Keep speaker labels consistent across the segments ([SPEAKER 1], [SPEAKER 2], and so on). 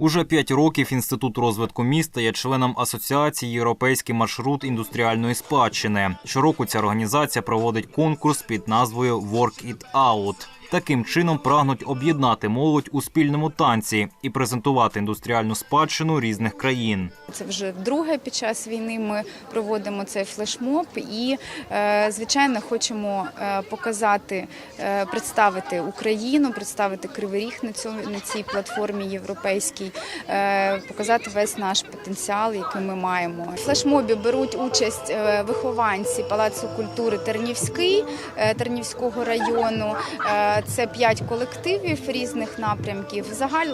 [SPEAKER 1] Уже п'ять років інститут розвитку міста є членом асоціації Європейський маршрут індустріальної спадщини. Щороку ця організація проводить конкурс під назвою Work It Out. Таким чином прагнуть об'єднати молодь у спільному танці і презентувати індустріальну спадщину різних країн.
[SPEAKER 2] Це вже вдруге під час війни ми проводимо цей флешмоб і, е, звичайно, хочемо е, показати, е, представити Україну, представити Кривий Ріг на цьому на цій платформі європейській, показати весь наш потенціал, який ми маємо. В флешмобі беруть участь вихованці Палацу культури Тернівський Тернівського району. Це п'ять колективів різних напрямків.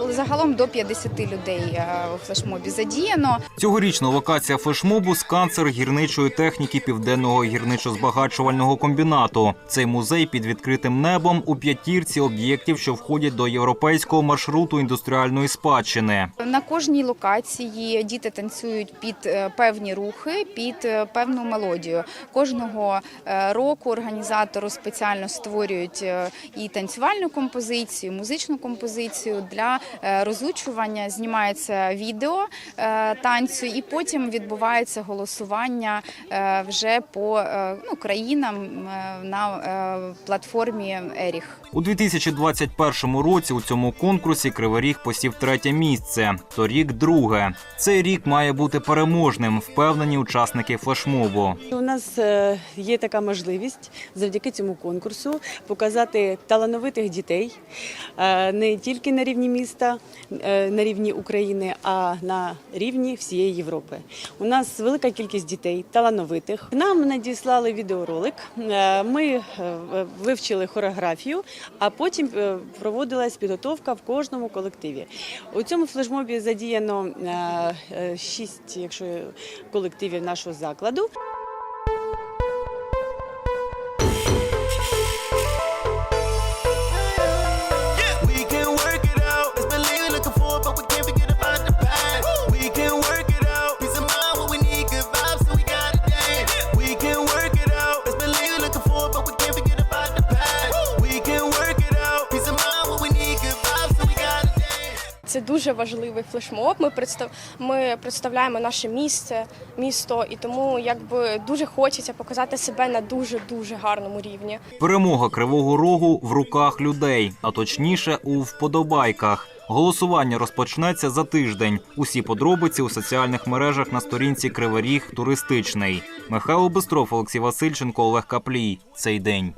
[SPEAKER 2] Загалом до 50 людей е, у флешмобі задіяно.
[SPEAKER 1] Цьогорічна локація флешмобу сканцер гірничої техніки південного гірничо-збагачувального комбінату. Цей музей під відкритим небом у п'ятірці об'єктів, що входять до європейського маршруту індустріальної спадщини.
[SPEAKER 2] На кожній локації діти танцюють під е, певні рухи, під е, певну мелодію. Кожного е, року організатору спеціально створюють і танцювальну композицію, музичну композицію для розучування. Знімається відео танцю, і потім відбувається голосування вже по ну, країнам на платформі Еріх.
[SPEAKER 1] У 2021 році у цьому конкурсі Кривий Ріг посів третє місце. Торік друге. Цей рік має бути переможним, впевнені учасники флешмобу.
[SPEAKER 3] У нас е, є така можливість завдяки цьому конкурсу показати талановитих дітей е, не тільки на рівні міста, е, на рівні України, а на рівні всієї Європи. У нас велика кількість дітей талановитих. Нам надіслали відеоролик. Ми вивчили хореографію, а потім проводилась підготовка в кожному колективі. У цьому флешмобі задіяно е, е, шість, якщо колективів нашого закладу.
[SPEAKER 4] Це дуже важливий флешмоб. Ми представ... ми представляємо наше місце, місто, і тому якби дуже хочеться показати себе на дуже дуже гарному рівні.
[SPEAKER 1] Перемога Кривого Рогу в руках людей, а точніше у вподобайках. Голосування розпочнеться за тиждень. Усі подробиці у соціальних мережах на сторінці Кривий Ріг туристичний. Михайло Бистров, Олексій Васильченко, Олег Каплій. Цей день.